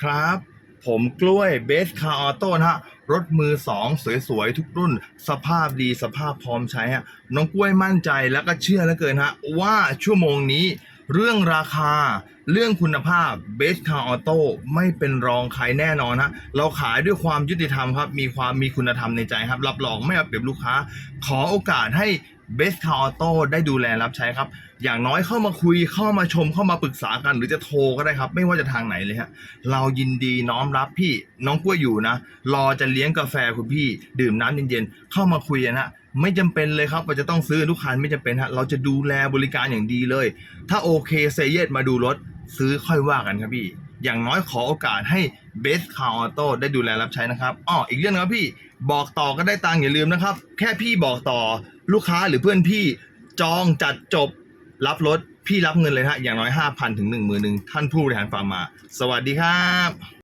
ครับ ผมกล้วยเบสคาร์ออโต้นะฮะรถมือสองสวยๆ ทุกรุ่น สภาพดีสภาพพร้อมใช้ฮะน้องกล้วยมั่นใจแล้วก็เชื่อเหลือเกินฮะว่าชั่วโมงนี้ เรื่องราคา เรื่องคุณภาพเบสคาร์ออโต้ไม่เป็นรองใครแน่นอนฮะเราขายด้วยความยุติธรรมครับ มีความมีคุณธรรมในใจครับ รับรองไม่เอาเปรียบลูกค้า ขอโอกาสให้ เบสคาร์ออโต้ได้ดูแลรับใช้ครับ อย่างน้อยเข้ามาคุยเข้ามาชมเข้ามาปรึกษากัน หรือจะโทรก็ได้ครับ ไม่ว่าจะทางไหนเลยฮะเรายินดีน้อมรับพี่น้องกล้วยอยู่นะ รอจะเลี้ยงกาแฟคุณพี่ ดื่มน้ำเย็นๆเข้ามาคุยนฮะไม่จำเป็นเลยครับว่าจะต้องซื้อทุกคันไม่จำเป็นฮะเราจะดูแลบริการอย่างดีเลย ถ้าโอเคเซเยสมาดูรถซื้อค่อยว่ากันครับพี่ อย่างน้อยขอโอกาสให้เบสคาร์ออโต้ได้ดูแลรับใช้นะครับอ้ออีกเรื่องนะครับพี่บอกต่อก็ได้ตังค์อย่าลืมนะครับ แค่พี่บอกต่อลูกค้าหรือเพื่อนพี่จองจัดจบรับรถพี่รับเงินเลยนะฮะอย่างน้อย 5,000 ถึง1 0 0 0 0ท่านผู้บริหารฟาร์มา สวัสดีครับ